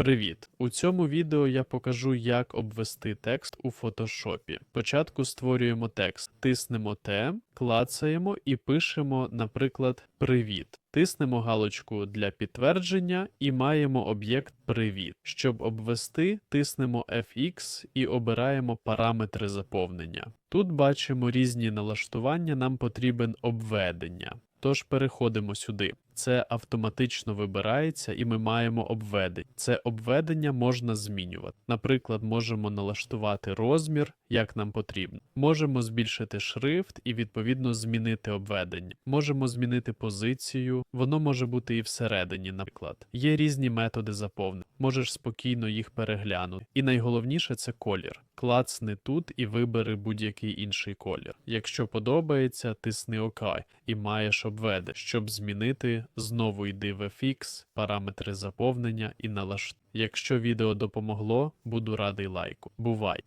Привіт! У цьому відео я покажу, як обвести текст у фотошопі. Спочатку створюємо текст, тиснемо Т, клацаємо і пишемо, наприклад, Привіт. Тиснемо галочку для підтвердження і маємо об'єкт Привіт. Щоб обвести, тиснемо FX і обираємо параметри заповнення. Тут бачимо різні налаштування, нам потрібен обведення. Тож переходимо сюди. Це автоматично вибирається, і ми маємо обведення. Це обведення можна змінювати. Наприклад, можемо налаштувати розмір, як нам потрібно. Можемо збільшити шрифт і відповідно змінити обведення. Можемо змінити позицію, воно може бути і всередині, наприклад. Є різні методи заповнення. Можеш спокійно їх переглянути. І найголовніше це колір. Клацни тут і вибери будь-який інший колір. Якщо подобається, тисни ОК і маєш обведе. Щоб змінити, знову йди в FX, параметри заповнення і налаштування. Якщо відео допомогло, буду радий лайку. Бувай!